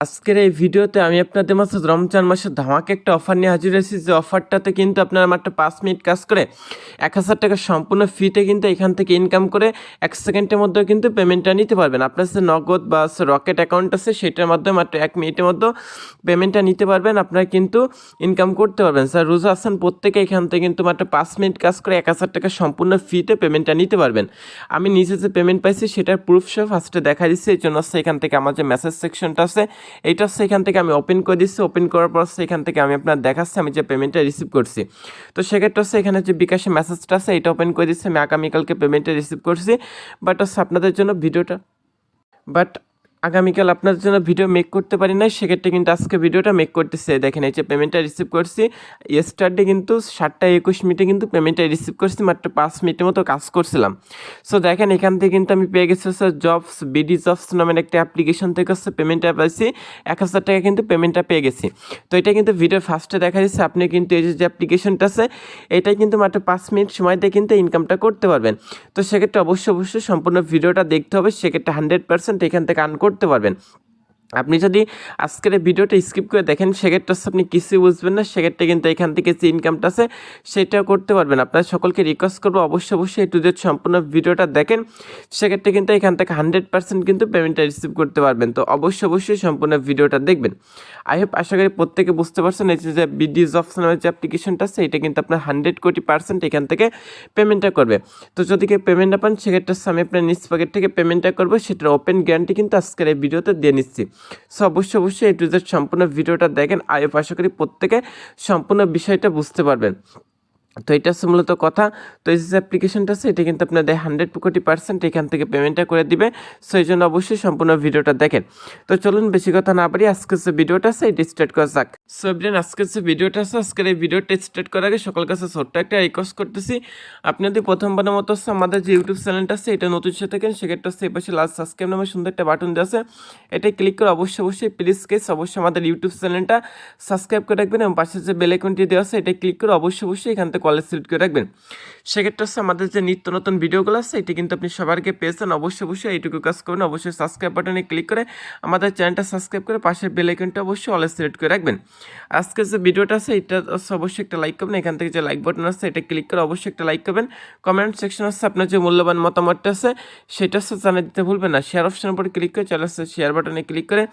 আজকের এই ভিডিওতে আমি আপনাদের মাসে রমজান মাসের ধামাকে একটা অফার নিয়ে হাজির হয়েছি। যে অফারটাতে কিন্তু আপনারা মাত্র পাঁচ মিনিট কাজ করে এক হাজার টাকা সম্পূর্ণ ফ্রিতে কিন্তু এখান থেকে ইনকাম করে এক সেকেন্ডের মধ্যেও কিন্তু পেমেন্টটা নিতে পারবেন। আপনার যে নগদ বা রকেট অ্যাকাউন্ট আছে, সেটার মাধ্যমে মাত্র এক মিনিটের মধ্যে পেমেন্টটা নিতে পারবেন। আপনারা কিন্তু ইনকাম করতে পারবেন। স্যার রোজা আসান প্রত্যেকে এখান থেকে কিন্তু মাত্র পাঁচ মিনিট কাজ করে এক হাজার টাকা সম্পূর্ণ ফ্রিতে পেমেন্টটা নিতে পারবেন। আমি নিজে যে পেমেন্ট পাইছি, সেটার প্রুফ সহ ফার্স্টে দেখা দিচ্ছি। এই জন্য এখান থেকে আমার যে মেসেজ সেকশনটা আছে এইটা হচ্ছে এখান থেকে আমি ওপেন করে দিচ্ছি ওপেন করার পর হচ্ছে এখান থেকে আমি আপনার দেখাচ্ছি, আমি যে পেমেন্টটা রিসিভ করছি। তো সেক্ষেত্রে হচ্ছে এখানে যে বিকাশে মেসেজটা আছে, এটা ওপেন করে দিচ্ছি। আমি আগামীকালকে পেমেন্টটা রিসিভ করছি। বাট হচ্ছে আপনাদের জন্য ভিডিওটা বাট আগামীকাল আপনাদের জন্য ভিডিও মেক করতে পারি না সেক্ষেত্রে কিন্তু আজকে ভিডিওটা মেক করতেছে। দেখেন, এই যে পেমেন্টটা রিসিভ করছি ইয়েস্টারডে কিন্তু সাতটা একুশ মিনিটে কিন্তু পেমেন্টটা রিসিভ করছি, মাত্র পাঁচ মিনিটের মতো কাজ করছিলাম। সো দেখেন, এখান থেকে কিন্তু আমি পেয়ে গেছি স্যার জবস বিডি জবস নামের একটা অ্যাপ্লিকেশন থেকে হচ্ছে পেমেন্টটা পাইছি। এক হাজার টাকা কিন্তু পেমেন্টটা পেয়ে গেছি। তো এটা কিন্তু ভিডিও ফার্স্টে দেখা যাচ্ছে আপনি কিন্তু এই যে যে অ্যাপ্লিকেশনটা আছে, এটাই কিন্তু মাত্র পাঁচ মিনিট সময় দিয়ে কিন্তু ইনকামটা করতে পারবেন। তো সেক্ষেত্রে অবশ্যই অবশ্যই সম্পূর্ণ ভিডিওটা দেখতে হবে, সেক্ষেত্রে হান্ড্রেড পার্সেন্ট এখান থেকে আর্ন করতে পারবেন। আপনি যদি আজকের ভিডিওটা স্কিপ করে দেখেন, সেক্ষেত্রে আপনি কিছুই বুঝবেন না, সেক্ষেত্রে কিন্তু এখান থেকে যে ইনকামটা আছে, সেটাও করতে পারবেন। আপনার সকলকে রিকোয়েস্ট করব অবশ্যই অবশ্যই এই টু জেড সম্পূর্ণ ভিডিওটা দেখেন, সেক্ষেত্রে কিন্তু এখান থেকে হান্ড্রেড পার্সেন্ট কিন্তু পেমেন্টটা রিসিভ করতে পারবেন। তো অবশ্যই অবশ্যই সম্পূর্ণ ভিডিওটা দেখবেন। আই হোপ আশা করি প্রত্যেকে বুঝতে পারছেন, এই যে বিডিজ নামের যে অ্যাপ্লিকেশনটা আছে, এটা কিন্তু আপনার হান্ড্রেড কোটি পার্সেন্ট এখান থেকে পেমেন্টটা করবে। তো যদি কেউ পেমেন্ট না পান, সেক্ষেত্রে আমি আপনার নিজ পকেট থেকে পেমেন্টটা করব, সেটার ওপেন গ্যারান্টি কিন্তু আজকের এই ভিডিওতে দিয়ে নিচ্ছি। সো অবশ্যই অবশ্যই এই টু জেড সম্পূর্ণ ভিডিওটা দেখেন হোপ আশা করি প্রত্যেকে সম্পূর্ণ বিষয়টা বুঝতে পারবেন। তো এটা হচ্ছে মূলত কথা। তো এই যে অ্যাপ্লিকেশনটা আছে, এটা কিন্তু আপনাদের হান্ড্রেড কোটি পার্সেন্ট এখান থেকে পেমেন্টটা করে দিবে। সো এই জন্য অবশ্যই সম্পূর্ণ ভিডিওটা দেখেন। তো চলুন, বেশি কথা না পারি আজকে যে ভিডিওটা আছে, এটি স্টার্ট করা যাক। সো এভরিন আজকের যে ভিডিওটা আছে, আজকের এই ভিডিওটা স্টার্ট করার আগে সকল কাছে ছোট্ট একটা রিকোয়েস্ট করতেছি। আপনি যদি প্রথমবারের মতো হচ্ছে আমাদের যে ইউটিউব চ্যানেলটা আছে, এটা নতুন সাথে থাকেন, সেক্ষেত্রে হচ্ছে এই পাশে লাস্ট সাবস্ক্রাইব নামে সুন্দর একটা বাটন দেওয়া আছে। এটা ক্লিক করে অবশ্যই অবশ্যই প্লিজ কেস অবশ্যই আমাদের ইউটিউব চ্যানেলটা সাবস্ক্রাইব করে রাখবেন এবং পাশে যে বেল দেওয়া আছে, এটা ক্লিক করে অবশ্যই অবশ্যই এখান থেকে কলেজ সিলেক্ট করে রাখবেন। সেক্ষেত্রে হচ্ছে আমাদের যে নিত্য নতুন ভিডিওগুলো আছে, এটি কিন্তু আপনি সবার আগে পেয়েছেন অবশ্যই অবশ্যই এইটুকু কাজ করুন। অবশ্যই সাবস্ক্রাইব বাটনে ক্লিক করে আমাদের চ্যানেলটা সাবস্ক্রাইব করে পাশের বেল আইকনটা অবশ্যই অলে সিলেক্ট করে রাখবেন। আজকে যে ভিডিওটা আছে, এটা অবশ্যই একটা লাইক করবেন। এখান থেকে যে লাইক বাটন আছে, এটা ক্লিক করে অবশ্যই একটা লাইক করবেন। কমেন্ট সেকশন আছে আপনার যে মূল্যবান মতামতটা আছে, সেটা হচ্ছে জানিয়ে দিতে ভুলবেন না। শেয়ার অপশনের উপরে ক্লিক করে চলে আসছে শেয়ার বাটনে ক্লিক করে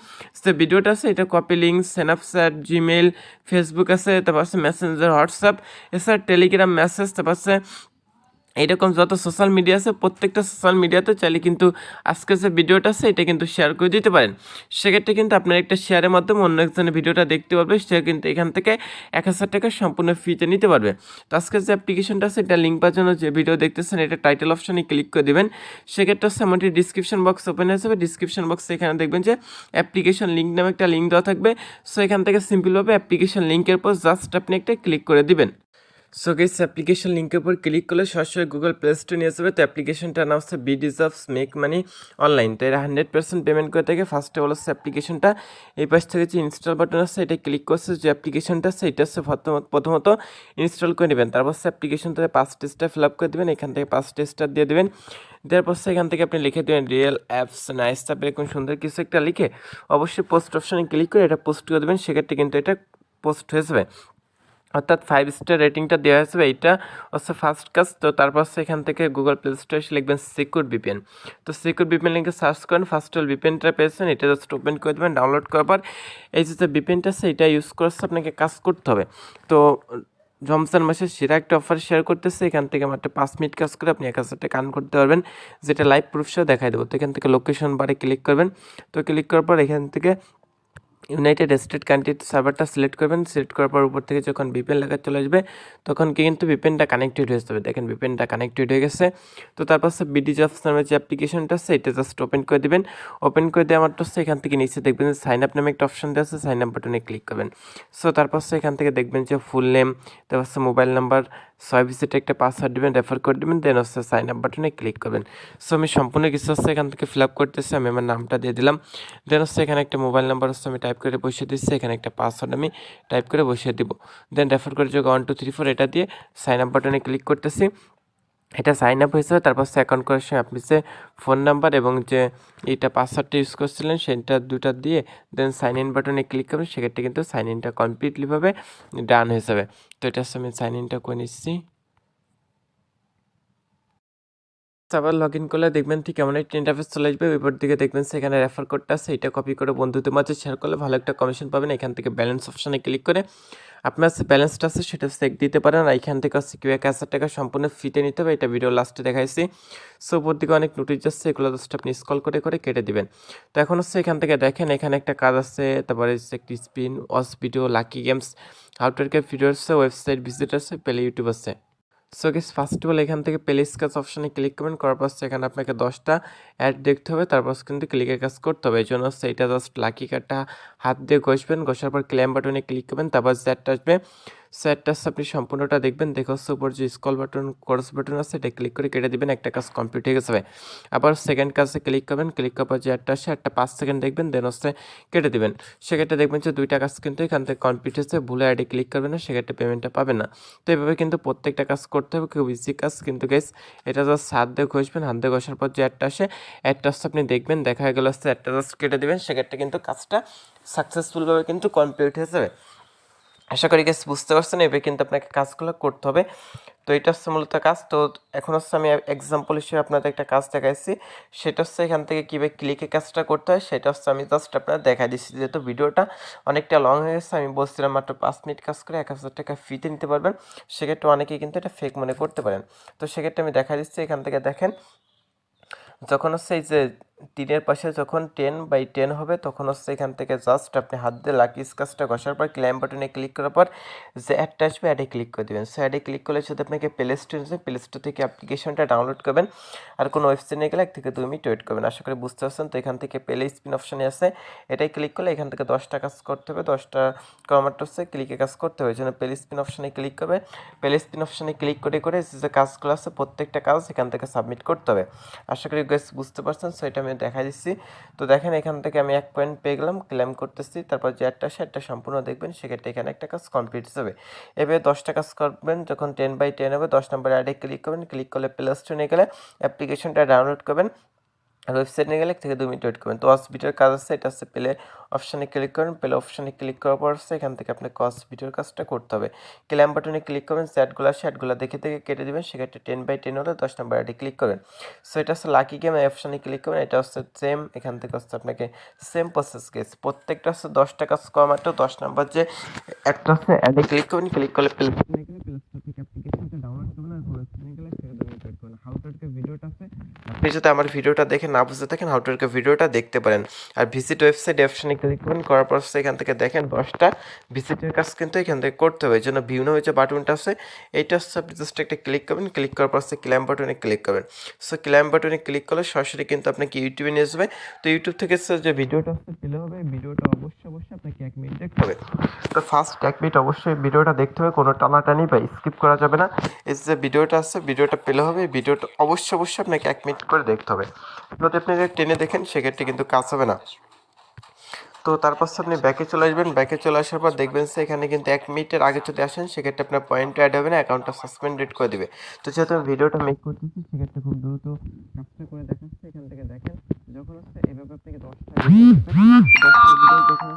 যে ভিডিওটা আছে, এটা copy link Snapchat Gmail Facebook আছে, তারপর আছে মেসেঞ্জার হোয়াটসঅ্যাপ এছাড়া টেলিগ্রাম মেসেজ তারপর আছে এইরকম যত সোশ্যাল মিডিয়া আছে, প্রত্যেকটা সোশ্যাল মিডিয়াতে চাইলে কিন্তু আজকে যে ভিডিওটা আছে, এটা কিন্তু শেয়ার করে দিতে পারেন। সেক্ষেত্রে কিন্তু আপনার একটা শেয়ারের মাধ্যমে অন্য একজনের ভিডিওটা দেখতে পারবে, সে কিন্তু এখান থেকে এক হাজার টাকা সম্পূর্ণ ফ্রিতে নিতে পারবে। তো আজকে যে অ্যাপ্লিকেশনটা আছে, এটা লিঙ্ক পাওয়ার জন্য যে ভিডিও দেখতেছেন, এটা টাইটেল অপশানে ক্লিক করে দেবেন। সেক্ষেত্রে হচ্ছে আমাদের ডিসক্রিপশন বক্স ওপেন হয়ে যাবে। ডিসক্রিপশন বক্সে এখানে দেখবেন যে অ্যাপ্লিকেশন লিঙ্ক নামে একটা লিঙ্ক দেওয়া থাকবে। সো এখান থেকে সিম্পলভাবে অ্যাপ্লিকেশন লিঙ্কের পর জাস্ট আপনি একটা ক্লিক করে দিবেন। সো গেস অ্যাপ্লিকেশন লিঙ্কের উপর ক্লিক করলে সরাসরি গুগল প্লে স্টোর নিয়ে যাবে। তো অ্যাপ্লিকেশনটার নাম হচ্ছে be deserves make money online তো এরা হান্ড্রেড পার্সেন্ট পেমেন্ট করে থাকে। ফার্স্টে বলা হচ্ছে অ্যাপ্লিকেশনটা এই পাশ থেকে যে ইনস্টল বাটন আছে, এটা ক্লিক করছে। যে অ্যাপ্লিকেশনটা আছে, এটা হচ্ছে প্রথমত ইনস্টল করে নেবেন। তারপর হচ্ছে অ্যাপ্লিকেশনটাতে পাঁচ টেস্টটা ফিল আপ করে দেবেন। এখান থেকে পাঁচ টেস্টার দিয়ে দেবেন। দেওয়ার পর এখান থেকে আপনি লিখে দেবেন রিয়েল অ্যাপস নাইস তারপরে এরকম সুন্দর কিছু একটা লিখে অবশ্যই পোস্ট অপশানে ক্লিক করে এটা পোস্ট করে দেবেন। সেক্ষেত্রে কিন্তু এটা পোস্ট হয়ে যাবে। অর্থাৎ ফাইভ স্টার রেটিংটা দেওয়া হয়েছে, এইটা হচ্ছে ফার্স্ট কাজ তো তারপর হচ্ছে এখান থেকে গুগল প্লে স্টোরে এসে লিখবেন সিকিউর বিপিএন তো সিকিউর বিপিএন লিঙ্কে সার্চ করেন ফার্স্ট অল বিপিএনটা পেয়েছেন, এটা জাস্ট ওপেন করে দেবেন ডাউনলোড করার পর এই যে বিপিএনটা আছে, এটা ইউজ করছে আপনাকে কাজ করতে হবে। তো জমসান মাসে সেরা একটা অফার শেয়ার করতেছে, এখান থেকে মাত্র পাঁচ মিনিট কাজ করে আপনি এক হাজার টাকা আর্ন করতে পারবেন, যেটা লাইভ প্রুফ সহ দেখাই দেবো। তো এখান থেকে লোকেশন বারে ক্লিক করবেন, তো ক্লিক করার পর এখান থেকে ইউনাইটেড স্টেট কান্ট্রি সার্ভারটা সিলেক্ট করবেন। সিলেক্ট করার পর উপর থেকে যখন বিপেন লেখা চলে আসবে, তখন কি কিন্তু বিপেনটা কানেক্টেড হয়ে যাবে। দেখেন বিপেনটা কানেক্টেড হয়ে গেছে। তো তারপর হচ্ছে বিডি জবস নামের যে অ্যাপ্লিকেশনটা আছে, এটা জাস্ট ওপেন করে দেবেন। ওপেন করে দেওয়া মাত্র হচ্ছে এখান থেকে নিচে দেখবেন যে সাইন আপ নামে একটা অপশন দেওয়া আছে সাইন আপ বাটনে ক্লিক করবেন। সো তারপর হচ্ছে এখান থেকে দেখবেন যে ফুল নেম তারপর হচ্ছে মোবাইল নাম্বার ছয় ভিজিটে একটা পাসওয়ার্ড দেবেন রেফার করে দেবেন দেন হচ্ছে সাইন আপ বাটনে ক্লিক করবেন। সো আমি সম্পূর্ণ কিছু হচ্ছে এখান থেকে ফিল আপ করতেছি, আমি আমার নামটা দিয়ে দিলাম। দেন হচ্ছে এখানে একটা মোবাইল নাম্বার হচ্ছে আমি করে বসিয়ে দিচ্ছি, এখানে একটা পাসওয়ার্ড আমি টাইপ করে বসিয়ে দিব। দেন রেফার করে যোগ ওয়ান টু থ্রি ফোর এটা দিয়ে সাইন আপ বাটনে ক্লিক করতেছি। এটা সাইন আপ হয়েছে, তারপর সে অ্যাকাউন্ট করার সময় আপনি যে ফোন নাম্বার এবং যে এইটা পাসওয়ার্ডটা ইউজ করছিলেন, সেটা দুটা দিয়ে দেন সাইন ইন বাটনে ক্লিক করবেন, সেক্ষেত্রে কিন্তু সাইন ইনটা কমপ্লিটলিভাবে ডান হয়ে যাবে। তো এটা হচ্ছে আমি সাইন ইনটা করে নিচ্ছি। আবার লগ ইন করলে দেখবেন ঠিক এমন একটা ইন্টারফেস চলে আসবে। ওইপর দিকে দেখবেন সেখানে রেফার কোডটা আছে, এটা কপি করে বন্ধুদের মাঝে শেয়ার করলে ভালো একটা কমিশন পাবেন। এখান থেকে ব্যালেন্স অপশানে ক্লিক করে আপনার যে ব্যালেন্সটা আছে, সেটা চেক দিতে পারেন। আর এখান থেকে হচ্ছে কিউ এক হাজার টাকা সম্পূর্ণ ফ্রিতে নিতে হবে। এটা ভিডিও লাস্টে দেখাইছি। সো উপর দিকে অনেক নোটিশ যাচ্ছে, এগুলো জাস্ট আপনি স্কল করে করে কেটে দিবেন। তো এখন হচ্ছে এখান থেকে দেখেন, এখানে একটা কাজ আছে। তারপরে একটি spin watch video lucky games outdoor video আছে ওয়েবসাইট ভিজিট আছে, পেলে ইউটিউব আছে। So guys first of all এখান থেকে প্লে কাজ অপশানে ক্লিক করবেন, করার পর সেখানে আপনাকে দশটা অ্যাড দেখতে হবে, তারপর কিন্তু ক্লিকের কাজ করতে হবে। এই জন্য সেইটা জাস্ট লাকি কার্ডটা হাত দিয়ে ঘষবেন, ঘষার পর ক্ল্যাম বাটনে ক্লিক করবেন, তারপর জ্যাটটা আসবে। সো অ্যাডটা হচ্ছে আপনি সম্পূর্ণটা দেখবেন। দেখে হচ্ছে উপর যে স্কল বাটন ক্রস বাটন আছে, এটা ক্লিক করে কেটে দেবেন, একটা কাজ কমপ্লিট হয়ে গেছে। আবার সেকেন্ড কাজে ক্লিক করবেন ক্লিক করার পর যে একটা আসে, একটা পাঁচ সেকেন্ড দেখবেন দেন হচ্ছে কেটে দেবেন। সেক্ষেত্রে দেখবেন যে দুইটা কাজ কিন্তু এখান থেকে কমপ্লিট হয়েছে, ভুলে অ্যাডে ক্লিক করবেন না, সেক্ষেত্রে পেমেন্টটা পাবেন না। তো এইভাবে কিন্তু প্রত্যেকটা কাজ করতে হবে, খুব ইজি কাজ। কিন্তু গেস এটা জাস্ট হাত দিয়ে ঘষবেন, হাত দিয়ে ঘষার পর যে একটা আসে, একটা আপনি দেখবেন, দেখা গেল হচ্ছে একটা জাস্ট কেটে দেবেন, সেক্ষেত্রে কিন্তু কাজটা সাকসেসফুলভাবে কিন্তু কমপ্লিট হয়ে যাবে। আশা করি গেস বুঝতে পারছেন, এভাবে কিন্তু আপনাকে কাজগুলো করতে হবে। তো এটা হচ্ছে মূলত কাজ। তো এখন হচ্ছে আমি এক্সাম্পল হিসেবে আপনাদের একটা কাজ দেখাইছি। সেটা হচ্ছে এখান থেকে কীভাবে ক্লিকে কাজটা করতে হয়, সেটা হচ্ছে আমি জাস্ট আপনার দেখা দিচ্ছি যেহেতু ভিডিওটা অনেকটা লং হয়ে গেছে, আমি বলছিলাম মাত্র পাঁচ মিনিট কাজ করে এক হাজার টাকা ফিতে নিতে পারবেন। সেক্ষেত্রে অনেকেই কিন্তু এটা ফেক মনে করতে পারেন। তো সেক্ষেত্রে আমি দেখা দিচ্ছি, এখান থেকে দেখেন। যখন হচ্ছে এই যে তিনের পাশে যখন টেন বাই টেন হবে, তখন হচ্ছে এখান থেকে জাস্ট আপনি হাত দিয়ে লাকি স্কাচটা ঘষার পর ক্লাইম বাটনে ক্লিক করার পর যে অ্যাডটা আসবে অ্যাডে ক্লিক করে দেবেন। সো অ্যাডে ক্লিক করলে শুধু আপনাকে প্লে স্টোর প্লে স্টোর থেকে অ্যাপ্লিকেশনটা ডাউনলোড করবেন আর কোনো ওয়েবসাইটে গেলে এক থেকে দুই মিনিট ওয়েট করবেন। আশা করি বুঝতে পারছেন। তো এখান থেকে প্লে স্পিন অপশানে আছে, এটাই ক্লিক করলে এখান থেকে দশটা কাজ করতে হবে। দশটা কমার্ট হচ্ছে ক্লিকে কাজ করতে হবে। জন্য প্লে স্পিন অপশানে ক্লিক করবে। প্লে স্পিন অপশানে ক্লিক করে করে যে কাজগুলো আছে, প্রত্যেকটা কাজ এখান থেকে সাবমিট করতে হবে। আশা করি গ্যাস বুঝতে পারছেন। সো এটা আমি দেখা দিচ্ছি। তো দেখেন এখান থেকে আমি এক পয়েন্ট পেয়ে গেলাম ক্লেম করতেছি। তারপর যে একটা সেটটা সম্পূর্ণ দেখবেন, সেক্ষেত্রে এখানে একটা কাজ কমপ্লিট হবে এবারে দশটা কাজ করবেন, যখন টেন বাই টেন হবে, দশ নম্বর অ্যাডে ক্লিক করবেন ক্লিক করলে প্লে স্টোরে গেলে অ্যাপ্লিকেশনটা ডাউনলোড করবেন। আর নিয়ে গেলে থেকে দু মিনিট ওয়েট করবেন। তো ভিডিওর কাজ আছে, এটা হচ্ছে প্লে অপশানে ক্লিক করেন, প্লে অপশানে ক্লিক করার পর হচ্ছে এখান থেকে আপনাকে কস ভিডিওর কাজটা করতে হবে। ক্ল্যাম বাটনে ক্লিক করবেন স্যাটগুলো শ্যাটগুলো দেখে দেখে কেটে দেবেন, সেক্ষেত্রে টেন বাই টেন হলে দশ নাম্বার আইডি ক্লিক করবেন। সো এটা হচ্ছে লাকি গেম অপশানে ক্লিক করবেন, এটা হচ্ছে সেম এখান থেকে হচ্ছে আপনাকে সেম প্রসেস গেস প্রত্যেকটা হচ্ছে দশ টাকা কম মাত্র, দশ নাম্বার যে একটা হচ্ছে অ্যাডে ক্লিক করবেন ক্লিক করলে প্লে থেকে অ্যাপ্লিকেশনটা ডাউনলোড করবেন আর গেলে সেটা হাউ ভিডিওটা আপনি যদি আমার ভিডিওটা দেখে না বুঝতে থাকেন হাউ টু ভিডিওটা দেখতে পারেন। আর ভিজিট ওয়েবসাইট অপশানে ক্লিক করবেন, করার পর এখান থেকে দেখেন দশটা ভিজিটের কাজ কিন্তু এখান থেকে করতে হবে। এই জন্য ভিউ হয়েছে বাটনটা আছে, এইটা হচ্ছে আপনি জাস্ট একটা ক্লিক করবেন ক্লিক করার পর সে ক্ল্যাম বাটনে ক্লিক করবেন। সো ক্ল্যাম বাটনে ক্লিক করলে সরাসরি কিন্তু আপনাকে ইউটিউবে নিয়ে যাবে তো ইউটিউব থেকে যে ভিডিওটা পেলে হবে, ভিডিওটা অবশ্যই অবশ্যই আপনাকে এক মিনিট দেখতে হবে। তো ফার্স্ট এক মিনিট অবশ্যই ভিডিওটা দেখতে হবে, কোনো টানাটানি বা স্কিপ করা যাবে না। এই যে ভিডিওটা আছে, ভিডিওটা পেলে হবে, ভিডিওটা অবশ্যই অবশ্যই আপনাকে এক মিনিট করে দেখতে হবে। যদি আপনি টেনে দেখেন, সেক্ষেত্রে কিন্তু কাজ হবে না। তো তারপর আপনি ব্যাকে চলে আসবেন। ব্যাকে চলে আসার পর দেখবেন সে এখানে কিন্তু এক মিনিটের আগে যদি আসেন, সেক্ষেত্রে আপনার পয়েন্ট অ্যাড হবে না অ্যাকাউন্টটা সাসপেন্ডেড করে দেবে। তো যেহেতু ভিডিওটা মেক করতেছি সেক্ষেত্রে খুব দ্রুত কাজটা করে দেখাচ্ছে এখান থেকে দেখেন। যখন হচ্ছে এভাবে আপনাকে দশটা যখন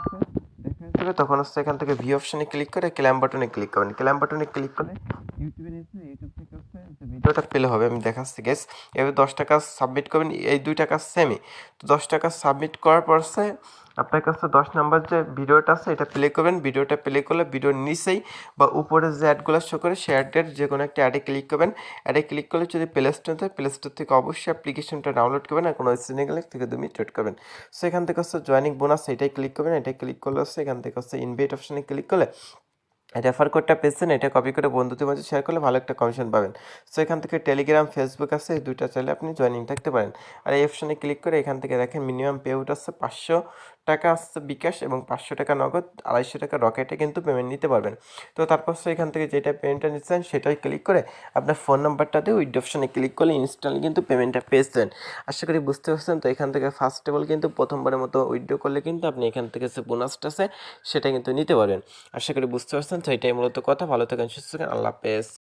দেখা তখন হচ্ছে এখান থেকে ভি অপশনে ক্লিক করে ক্ল্যাম বাটনে ক্লিক করবেন। ক্ল্যাম বাটনে ক্লিক করে ইউটিউবে ইউটিউব থেকে ভিডিওটা পেলে হবে, আমি দেখাচ্ছি গেস এবার দশ টাকা সাবমিট করবেন, এই দুই টাকা সেমই তো দশ টাকা সাবমিট করার পর হচ্ছে আপনার কাছে দশ নাম্বার যে ভিডিওটা আছে, এটা প্লে করবেন। ভিডিওটা প্লে করলে ভিডিওর নিচেই বা উপরে যে অ্যাডগুলো শো করে সে অ্যাডের যে কোনো একটা অ্যাডে ক্লিক করবেন। অ্যাডে ক্লিক করলে যদি প্লে স্টোর থাকে প্লে স্টোর থেকে অবশ্যই অ্যাপ্লিকেশনটা ডাউনলোড করবেন আর কোনো ওয়েবসাইটে গেলে থেকে মিনিট ওয়েট করবেন। সো এখান থেকে হচ্ছে জয়নিং বোনাস এটাই ক্লিক করবেন। এটাই ক্লিক করলে হচ্ছে এখান থেকে হচ্ছে ইনভাইট অপশানে ক্লিক করলে রেফার কোডটা পেয়েছেন, এটা কপি করে বন্ধুদের মাঝে শেয়ার করলে ভালো একটা কমিশন পাবেন। সো এখান থেকে টেলিগ্রাম ফেসবুক আছে, এই দুইটা চাইলে আপনি জয়েনিং থাকতে পারেন। আর এই অপশানে ক্লিক করে এখান থেকে দেখেন মিনিমাম পে আউট আছে পাঁচশো। টাকা আসছে বিকাশ এবং পাঁচশো টাকা নগদ, আড়াইশো টাকা রকেটে কিন্তু পেমেন্ট নিতে পারবেন। তো তারপর এখান থেকে যেটা পেমেন্টটা নিচ্ছেন, সেটাই ক্লিক করে আপনার ফোন নাম্বারটা দিয়ে উইড অপশানে ক্লিক করলে ইনস্ট্যান্ট কিন্তু পেমেন্টটা পেয়েছেন আশা করি বুঝতে পারছেন, তো এখান থেকে ফার্স্ট অল কিন্তু প্রথমবারের মতো উইড্রো করলে কিন্তু আপনি এখান থেকে যে বোনাসটা আছে, সেটা কিন্তু নিতে পারবেন। আশা করি বুঝতে পারছেন, তো এটাই মূলত কথা। ভালো থাকেন, সুস্থ থাকেন, আল্লাহ হাফেজ।